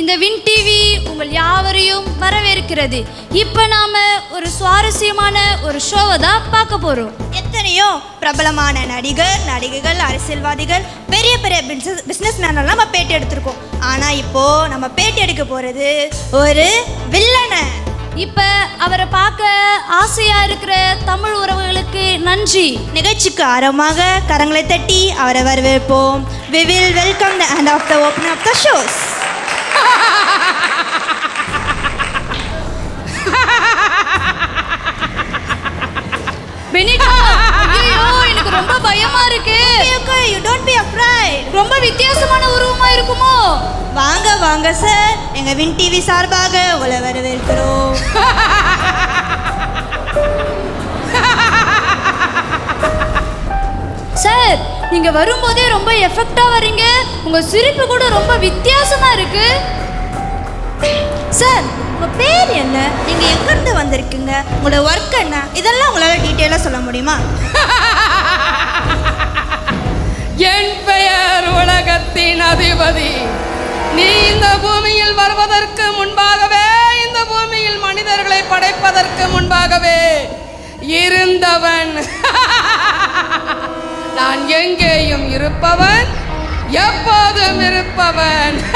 இந்த win TV உங்கள் யாவரையும் வரவேற்கிறது. இப்போ நாம ஒரு சுவாரஸ்யமான ஒரு ஷோவை தான் பார்க்க போறோம். எத்தனையோ பிரபலமான நடிகர் நடிகைகள் அரசியல்வாதிகள் பெரிய பெரிய பிசினஸ் பிஸ்னஸ் மேனெல்லாம் நம்ம பேட்டி எடுத்திருக்கோம். ஆனால் இப்போ நம்ம பேட்டி எடுக்க போகிறது ஒரு வில்லனை இப்போ அவரை பார்க்க ஆசையா இருக்கிற தமிழ் உறவுகளுக்கு நன்றி. நிகழ்ச்சிக்கு ஆரம்பமாக கரங்களை தட்டி அவரை வரவேற்போம். We will welcome the end of the opening of the shows. எனக்கு ரொம்ப பயமா இருக்கு. You don't be afraid. ரொம்ப வித்தியாசமான உருவமா இருக்குமோ? வாங்க வாங்க சார் எங்க வின் டிவி சார்பாக உங்களை வரவேற்கிறோம். சார் நீங்க வரும்போதே ரொம்ப எஃபெக்டா வரீங்க உங்க சிரிப்பு கூட ரொம்ப வித்தியாசமா இருக்கு. சார் உங்க பேர் என்ன? நீங்க எங்க இருந்து வந்திருக்கீங்க? உங்களோட ஒர்க் என்ன? இதெல்லாம் உங்களால டீட்டெயிலாக சொல்ல முடியுமா? என் பெயர் உலகத்தின் அதிபதி. நீ இந்த பூமியில் வருவதற்கு முன்பாகவே இந்த பூமியில் மனிதர்களை படைப்பதற்கு முன்பாகவே இருந்தவன். நான் எங்கேயும் இருப்பவன் எப்போதும் இருப்பவன்.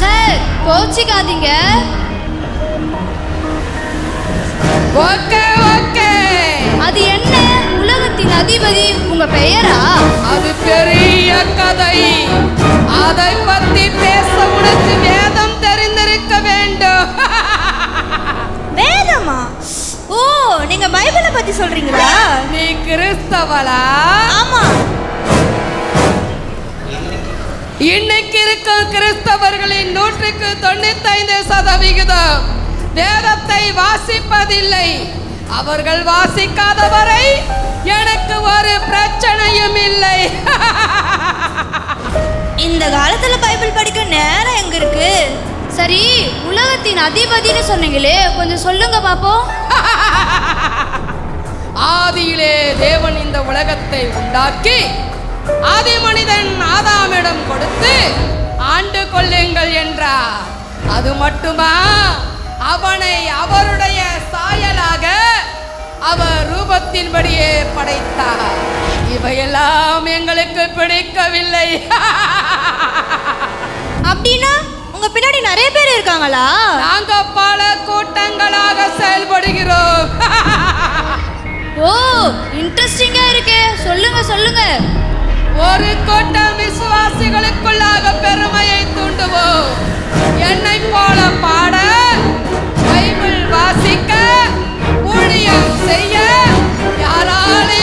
சார் கோச்சிக்காதீங்க ஓகே ஓகே. அது என்ன? உலகத்தின் அதிபதி உங்க பெயரா? அது பெரிய கதை. அதை பத்தி பேச உனக்கு வேதம் தெரிந்திருக்க வேண்டும். வேதமா? ஓ நீங்க பைபிளை பத்தி சொல்றீங்களா? நீ கிறிஸ்தவளா? ஆமா. இன்னைக்கு இருக்கும் கிறிஸ்தவர்களின் நூற்றுக்கு தொண்ணூத்தைந்து சதவிகிதம் வேதத்தை வாசிப்பதில்லை. அவர்கள் வாசிக்காதவரை எனக்கு ஒரு பிரச்சனையும் இல்லை. இந்த காலத்துல பைபிள் படிக்க நேரம் எங்க இருக்கு? சரி உலகத்தின் அதிபதின்னு சொன்னீங்களே கொஞ்சம் சொல்லுங்க பாப்போம். ஆதியிலே தேவன் இந்த உலகத்தை உண்டாக்கி ஆதி மனிதன் ஆதாமிடம் கொடுத்து ஆண்டு கொள்ளுங்கள் என்றார். அது மட்டுமா? அவனை அவருடைய சாயலாக அவர் ரூபத்தின்படியே படைத்தார். இவையெல்லாம் எங்களுக்கு பிடிக்கவில்லை. அப்படின்னா உங்க பின்னாடி நிறைய பேர் இருக்காங்களா? நாங்க பல கூட்டங்களாக செயல்படுகிறோம். ஓ இன்ட்ரெஸ்டிங்கா இருக்கே. சொல்லுங்க சொல்லுங்க. ஒரு கூட்டம் விசுவாசிகளுக்குள்ளாக பெருமையை தூண்டுவோம். என்னை போல பாட பைபிள் வாசிக்க ஊழியம் செய்ய யாராலே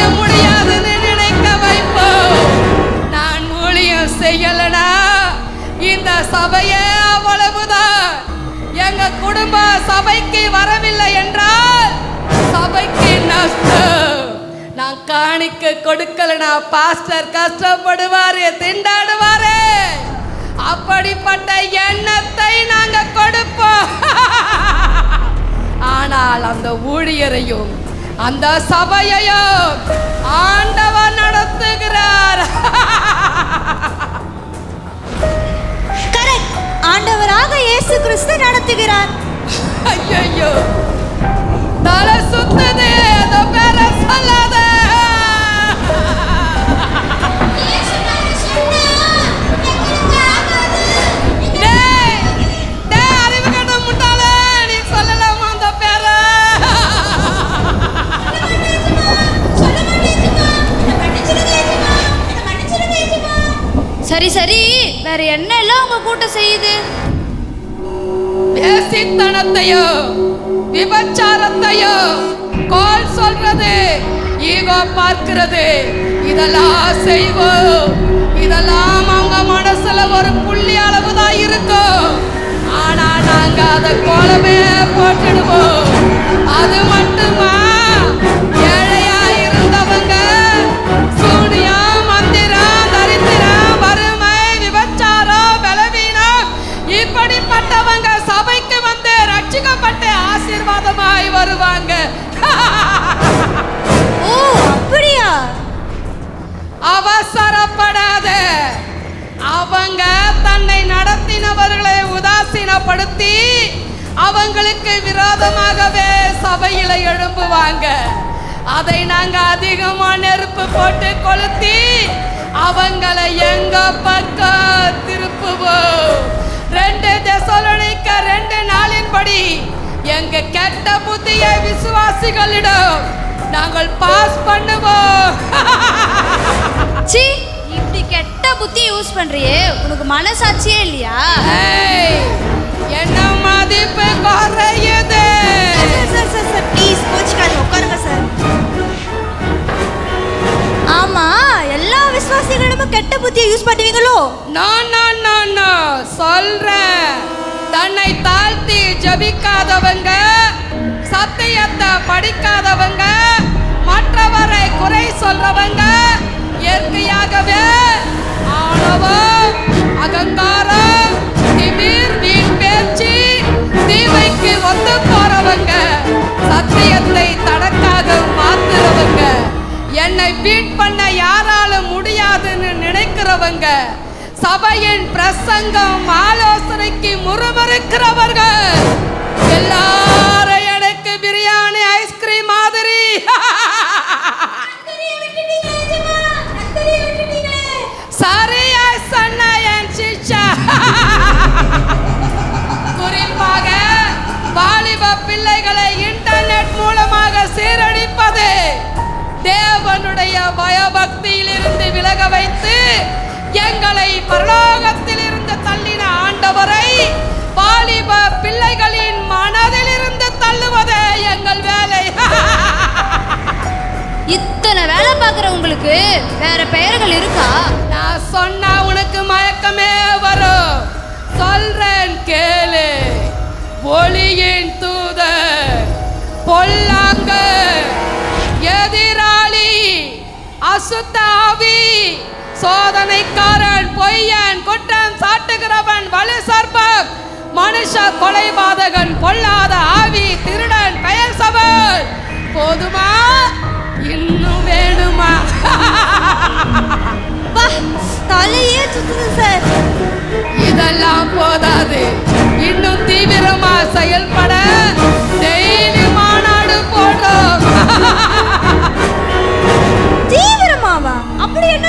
கொடுக்கலனா பாஸ்டர் கஷ்டப்படுவாரு திண்டாடுவாரு. அப்படிப்பட்ட எண்ணத்தை நாங்க கொடுப்போம். ஆனால் அந்த ஊழியரையும் அந்த சபையையும் ஆண்டவர் நடத்துகிறார். ஆண்டவராக இயேசு கிறிஸ்து நடத்துகிறார். ஐயோ தலை சுத்துது. வேற என்ன எல்லாம் உங்க கூட்டம் செய்யுது? வேசித்தனத்தையோ விபச்சாரத்தையோ கோல் சொல்றது ஈகோ பார்க்கிறது. இதெல்லாம் செய்வோம். இதெல்லாம் அவங்க மனசுல ஒரு புள்ளி அளவு தான் இருக்கும். ஆனா நாங்க அதை விரோதமாகவே சபையில எழும்புவாங்க. அதை நாங்க அதிகமா நெருப்பு போட்டு கொளுத்தி அவங்களை எங்க பக்கம் திருப்புவோம். ரெண்டு தெசலோனிக்க ரெண்டு நாளின்படி எங்க கெட்ட புத்திய விசுவாசிகளிடம் நாங்கள் பாஸ் பண்ணுவோம். சி இப்படி கெட்ட புத்தி யூஸ் பண்றியே? உனக்கு மனசாட்சியே இல்லையா? என்ன மதிப்பு குறையுது ஆமா எல்லா விசுவாசிகளிடமும் கெட்ட புத்தியை யூஸ் பண்ணுவீங்களோ? நான் நான் நான் நான் சொல்றேன். தன்னை தாழ்த்தி ஜபிக்காதவங்க சத்தியத்தை படிக்காதவங்க மற்றவரை குறை சொல்றவங்க இயற்கையாகவே என்னை பீட் பண்ண யாராலும் முடியாதுன்னு நினைக்கிறவங்க சபையின் பிரசங்கம் ஆலோசனைக்கு முறுமுறுக்கிறவர்கள். எல்லாரும் எனக்கு பிரியாணி ஐஸ்கிரீம் மாதிரி. சரியா சொன்ன என் சிச்சா குறிப்பாக வாலிப பிள்ளைகளை இன்டர்நெட் மூலமாக சீரழிப்பது. தேவனுடைய பயபக்தியிலிருந்து விலக வைத்து எங்களை பரலோகத்திலிருந்து தள்ளின ஆண்டவரை வாலிப பிள்ளைகளின் மனதிலிருந்து தள்ளுவதே எங்கள் வேலை. இத்தனை வேலை பார்க்குற உங்களுக்கு வேற பெயர்கள் இருக்கா? நான் சொன்னா உனக்கு மயக்கமே வரும். சொல்றேன் கேளு. ஒளியின் அசுத்த ஆவி சோதனைக்காரன் பொய்யன் குற்றம் சாட்டுகிறவன் வலு சர்ப்பம் மனுஷ கொலைபாதகன் பொல்லாத ஆவி திருடன் பெயர் சபல் போதுமா? இன்னும் வேணுமா? தலையே சுத்துது சார். இதெல்லாம் போதாது. இன்னும் தீவிரமா செயல்பட.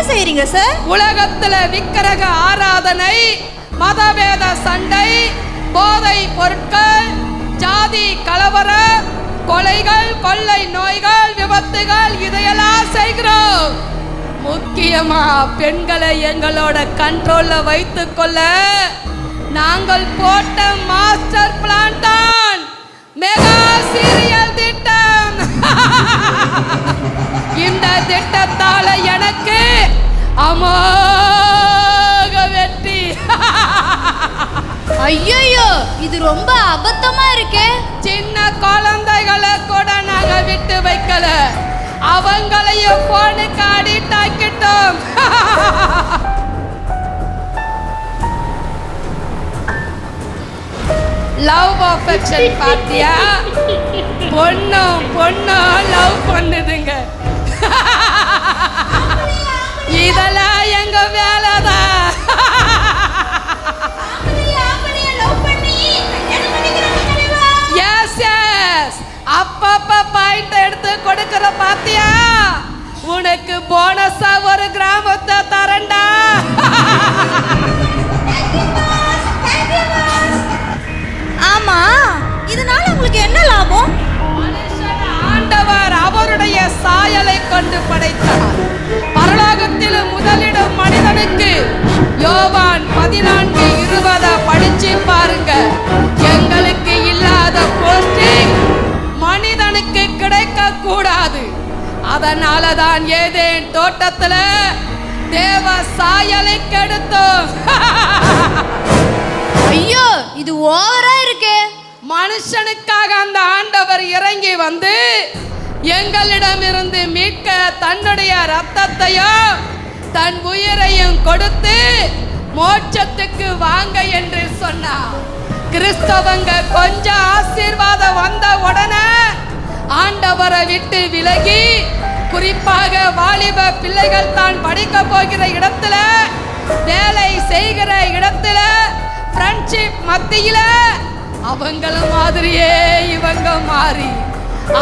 அப்படி என்ன செய்றீங்க சார் உலகத்துல விக்கிரக ஆராதனை மதவேத சண்டை போதை பொருட்கள் ஜாதி கலவர கொலைகள் கொள்ளை நோய்கள் விபத்துகள் இதையெல்லாம் செய்கிறோம். முக்கியமா பெண்களை எங்களோட கண்ட்ரோல்ல வைத்து கொள்ள நாங்கள் போட்ட மாஸ்டர் பிளான் தான். மெகா சீரியல் திட்டம். இந்த திட்டத்தால எனக்கு அமோக வெற்றி. ஐயோ இது ரொம்ப அபத்தமா இருக்கே. சின்ன குழந்தைகளை கூட நாங்க விட்டு வைக்கல. அவங்களையும் போனுக்கு அடிக்ட் ஆக்கிட்டோம். லவ் அஃபெக்ஷன் பாத்தியா? பொண்ணும் பொண்ணும் லவ் பண்ணுதுங்க. இதெல்லாம் எங்க வேலைதான்? எஸ் எஸ் அப்பப்ப பாயிண்ட் எடுத்து கொடுக்கிற பாத்தியா? உனக்கு போனஸா ஒரு கிராமத்தை தரண்டா ஆமா இதனால உங்களுக்கு என்ன லாபம்? ஆண்டவர். அவருடைய சாயலை கொண்டு படைத்தார். பரலோகத்தில் முதலிடம் மனிதனுக்கு. யோவான் பதினான்கு இருபத படிச்சு பாருங்க. எங்களுக்கு இல்லாத போஸ்டிங் மனிதனுக்கு கிடைக்க கூடாது அதனால தான் ஏதேன் தோட்டத்துல தேவ சாயலை கெடுத்தோம். ஐயோ இது ஓவரா இருக்கே. மனுஷனுக்காக அந்த ஆண்டவர் இறங்கி வந்து எங்களிடமிருந்து மீட்க தன்னுடைய ரத்தத்தையும் தன் உயிரையும் கொடுத்து மோட்சத்துக்கு வாங்க என்று சொன்னார். கிறிஸ்தவங்க கொஞ்சம் ஆசீர்வாதம் வந்த உடனே ஆண்டவரை விட்டு விலகி குறிப்பாக வாலிப பிள்ளைகள் தான் படிக்க போகிற இடத்துல வேலை செய்கிற இடத்துல ஃப்ரெண்ட்ஷிப் மத்தியில அவங்கள மாதிரியே இவங்க மாறி.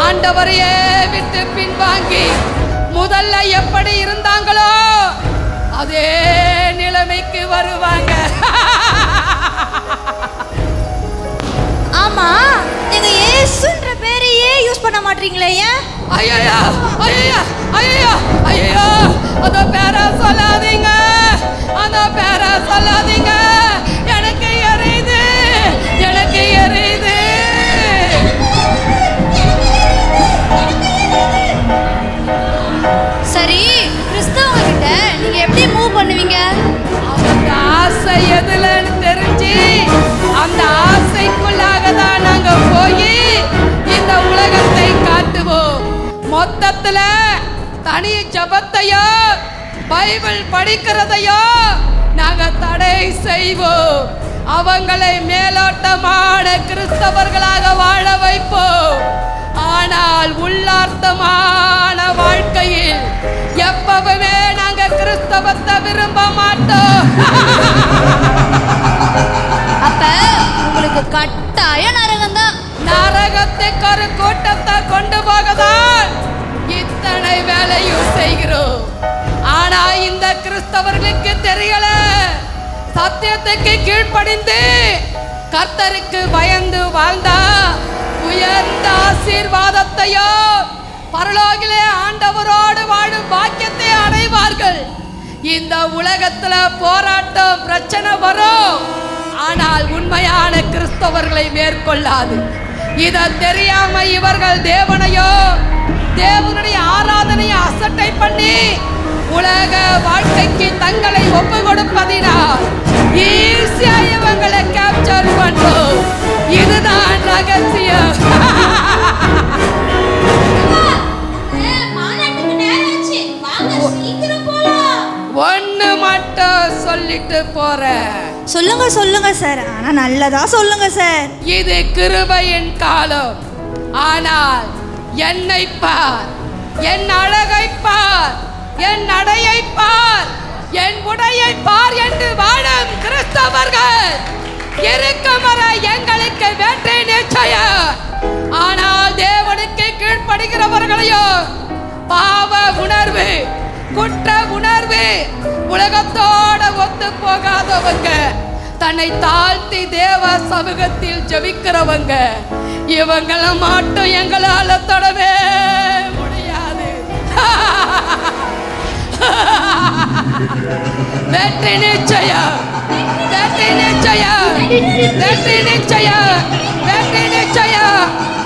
ஆண்டவரையே விட்டு பின்வாங்கி முதல்ல எப்படி இருந்தாங்களோ அதே நிலைமைக்கு வருவாங்க. ஆமா நீங்க இயேசுன்ற பேரையே யூஸ் பண்ண மாட்டீங்களே ஏன்? ஐயா ஐயா ஐயா ஐயோ அந்த பேரை சொல்லாதீங்க. அந்த பேரை சொல்லாதீங்க. எனக்கு எரியுது எனக்கு எரியுது. ஜபத்தையோ பைபிள் படிக்கிறதையோ நாங்க தடை செய்வோம். அவங்களை மேலோட்டமான கிறிஸ்தவர்களாக வாழ வைப்போம். ஆனால் உள்ளார்த்தமான வாழ்க்கையில் எப்பவுமே நாங்க கிறிஸ்தவத்தை விரும்ப மாட்டோம். அப்ப உங்களுக்கு கட்டாய நரகம் தான் நரகத்துக்கு ஒரு கூட்டத்தை கொண்டு போகதான். அத்தனை வேலையும் செய்கிறோம். ஆனா இந்த கிறிஸ்தவர்களுக்கு தெரியல. சத்தியத்துக்கு கீழ்ப்படிந்து கர்த்தருக்கு பயந்து வாழ்ந்தா உயர்ந்த ஆசீர்வாதத்தையோ பரலோகிலே ஆண்டவரோடு வாழும் பாக்கியத்தை அடைவார்கள். இந்த உலகத்துல போராட்டம் பிரச்சனை வரும். ஆனால் உண்மையான கிறிஸ்தவர்களை மேற்கொள்ளாது. இத தெரியாம இவர்கள் தேவனையோ தேவனுடைய ஆராதனையை அசட்டை பண்ணி உலக வாழ்க்கைக்கு தங்களை ஒப்பு கொடுப்பதினால் ஈஸியா இவங்களை கேப்சர் பண்ணும். இதுதான் ரகசியம். ஒண்ணு மட்டும் சொல்லிட்டு போறேன். சொல்லுங்க சொல்லுங்க சார் ஆனா நல்லதா சொல்லுங்க சார் இது கிருபையின் காலம். ஆனால் என்னை பார். என் அழகை பார். என் நடையை பார். என் உடையை பார் என்று வாழும் கிறிஸ்தவர்கள். இருக்கும் எங்களுக்கு வெற்றி நிச்சயம். ஆனால் தேவனுக்கு கீழ்ப்படுகிறவர்களையோ பாவ உணர்வு குற்ற உணர்வு உலகத்தோட ஒத்து போகாதவங்க தன்னை தாழ்த்தி தேவ சமூகத்தில் ஜபிக்கிறவங்க இவங்கள மட்டும் எங்களால தொடவே முடியாது. வெற்றி நிச்சயம். வெற்றி நிச்சயம். வெற்றி நிச்சயம். வெற்றி நிச்சயம்.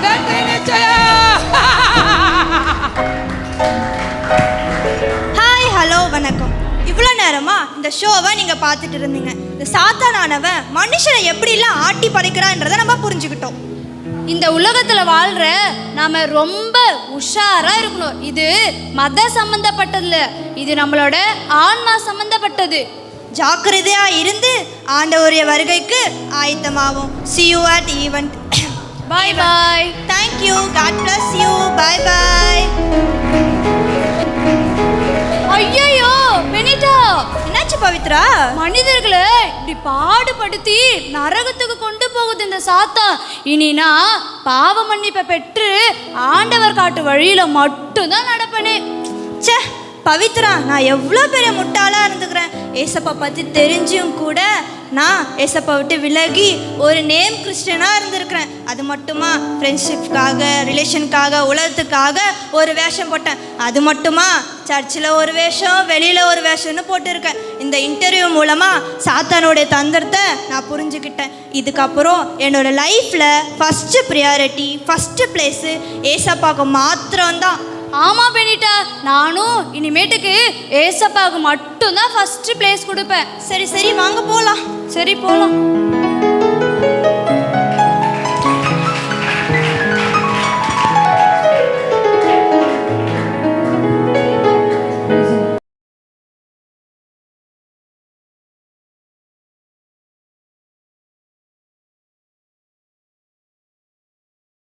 வெற்றி நிச்சயம். ஹாய் ஹலோ வணக்கம். இவ்வளோ நேரமா இந்த ஷோவை நீங்கள் பார்த்துட்டு இருந்தீங்க. இந்த சாத்தானானவன் மனுஷனை எப்படிலாம் ஆட்டி படைக்கிறான்றதை நம்ம புரிஞ்சுக்கிட்டோம். இந்த உலகத்துல வாழ்ற நாம ரொம்ப உஷாரா இருக்கணும். இது மத சம்பந்தப்பட்டதுல இது நம்மளோட ஆன்மா சம்பந்தப்பட்டது. ஜாக்கிரதையா இருந்து ஆண்டவருடைய வருகைக்கு ஆயத்தமாகும் see you at event. Bye bye thank you. God bless you. Bye. Benita! என்னாச்சு பவித்ரா? மனிதர்களை இப்படி பாடுபடுத்தி நரகத்துக்கு கொண்டு போகுது இந்த சாத்தா. இனி நான் பாவ மன்னிப்பை பெற்று ஆண்டவர் காட்டு வழியில மட்டும்தான் நடப்பனே. ச்சே பவித்ரா நான் எவ்வளோ பெரிய முட்டாளா இருந்துக்கிறேன். ஏசப்பா பற்றி தெரிஞ்சும் கூட நான் ஏசப்பா விட்டு விலகி ஒரு நேம் கிறிஸ்டியனாக இருந்திருக்கிறேன். அது மட்டுமா? ஃப்ரெண்ட்ஷிப்காக ரிலேஷனுக்காக உலகத்துக்காக ஒரு வேஷம் போட்டேன். அது மட்டுமா? சர்ச்சில் ஒரு வேஷம் வெளியில் ஒரு வேஷம்னு போட்டிருக்கேன். இந்த இன்டர்வியூ மூலமாக சாத்தானுடைய தந்திரத்தை நான் புரிஞ்சுக்கிட்டேன். இதுக்கப்புறம் என்னோட லைஃப்பில் ஃபஸ்ட்டு ப்ரியாரிட்டி ஃபஸ்ட்டு பிளேஸு ஏசப்பாவுக்கு மாத்திரம்தான். ஆமா பெனிட்டா நானும் இனிமேட்டுக்கு ஏசப்பாவுக்கு மட்டும்தான் ஃபர்ஸ்ட் பிளேஸ் கொடுப்பேன். சரி சரி வாங்க போகலாம் சரி போலாம்.